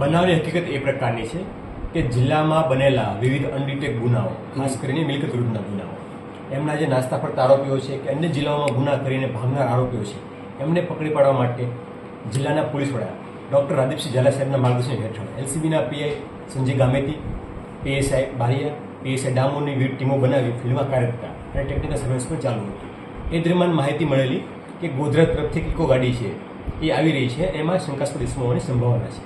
બનાવની હકીકત એ પ્રકારની છે કે જિલ્લામાં બનેલા વિવિધ અનડિટેક ગુનાઓ, ખાસ કરીને મિલકત વિરુદ્ધના ગુનાઓ, એમના જે નાસ્તા ફરતા આરોપીઓ છે કે અન્ય જિલ્લાઓમાં ગુના કરીને ભાગનાર આરોપીઓ છે, એમને પકડી પાડવા માટે જિલ્લાના પોલીસ વડા ડૉક્ટર રાદીપસિંહ ઝાલા સાહેબના માર્ગદર્શન હેઠળ એલસીબીના PI Sanjay Gameti, PSI Baria PSI ડામોની વિવિધ ટીમો બનાવી ફિલ્ડમાં કાર્યરત હતા અને ટેકનિકલ સર્વેલન્સ પણ ચાલુ હતું. એ દરમિયાન માહિતી મળેલી કે ગોધરા તરફથી ઇકો ગાડી છે એ આવી રહી છે, એમાં શંકાસ્પદ ઇસમો હોવાની સંભાવના છે.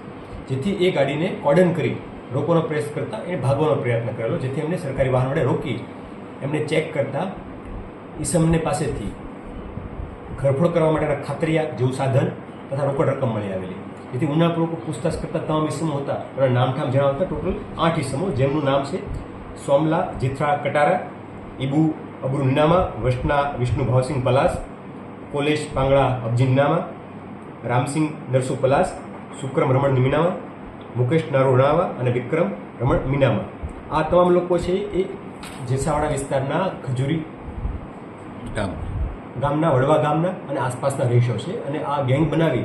જેથી એ ગાડીને કોર્ડન કરી રોકવાનો પ્રયાસ કરતા એ ભાગવાનો પ્રયત્ન કરેલો, જેથી એમને સરકારી વાહન વડે રોકી એમને ચેક કરતા ઈસમને પાસેથી ઘરફોડ કરવા માટેના ખાતરિયા જેવું સાધન તથા રોકડ રકમ મળી આવેલી. જેથી ઉનાપૂર્વક પૂછતાછ કરતા તમામ ઈસમો હતા. એના નામઠામ જણાવતા ટોટલ આઠ ઈસમો, જેમનું નામ છે સોમલા, જીથરા, કટારા ઇબુ અબરુ નિનામા વૈષ્ણા ભાવસિંહ પલાસ, કોલેશ પાંગડા અબજી નિનામા રામસિંહ નરસુ પલાસ સુક્રમ રમણ મીનામા મુકેશ નારોણાવા અને વિક્રમ, રમણ, મીનામા. આ તમામ લોકો છે એ જેસાવાડા વિસ્તારના ખજૂરી ગામ. ગામના વડવા ગામના અને આસપાસના રહીશો છે અને આ ગેંગ બનાવી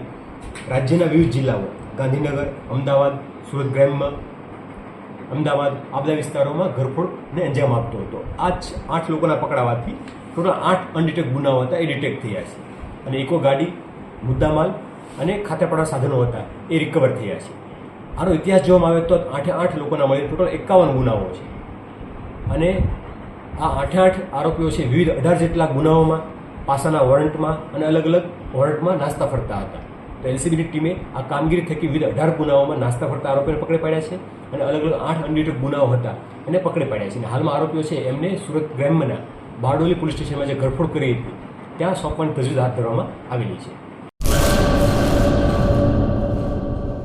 રાજ્યના વિવિધ જિલ્લાઓ, ગાંધીનગર, અમદાવાદ, સુરત ગ્રામમાં અમદાવાદ, આ બધા વિસ્તારોમાં ઘરફોડને અંજામ આપતો હતો. આ આઠ લોકોના પકડાવાથી ટોટલ આઠ અનડિટેક ગુનાઓ હતા એ ડિટેક્ટ થયા છે. અને ઇકો ગાડી, મુદ્દામાલ અને ખાતેપાડા સાધનો હતા, એ રિકવર થયા છે. આનો ઇતિહાસ જોવામાં આવે તો આઠે આઠ લોકોના મળી ટોટલ એકાવન ગુનાઓ છે. અને આ આઠે આઠ આરોપીઓ છે વિવિધ અઢાર જેટલા ગુનાઓમાં, પાસાના વોરંટમાં અને અલગ અલગ વોરંટમાં નાસ્તા ફરતા હતા. તો એલસીબીની ટીમે આ કામગીરી થકી વિવિધ અઢાર ગુનાઓમાં નાસ્તા ફરતા આરોપીઓને પકડી પાડ્યા છે અને અલગ અલગ આઠ અનડિટેક ગુનાઓ હતા, એને પકડી પાડ્યા છે. અને હાલમાં આરોપીઓ છે એમને સુરત ગ્રામ્યના બારડોલી પોલીસ સ્ટેશનમાં જે ઘરફોડ કરી હતી, ત્યાં સોંપવાની તજવીજ હાથ ધરવામાં આવેલી છે.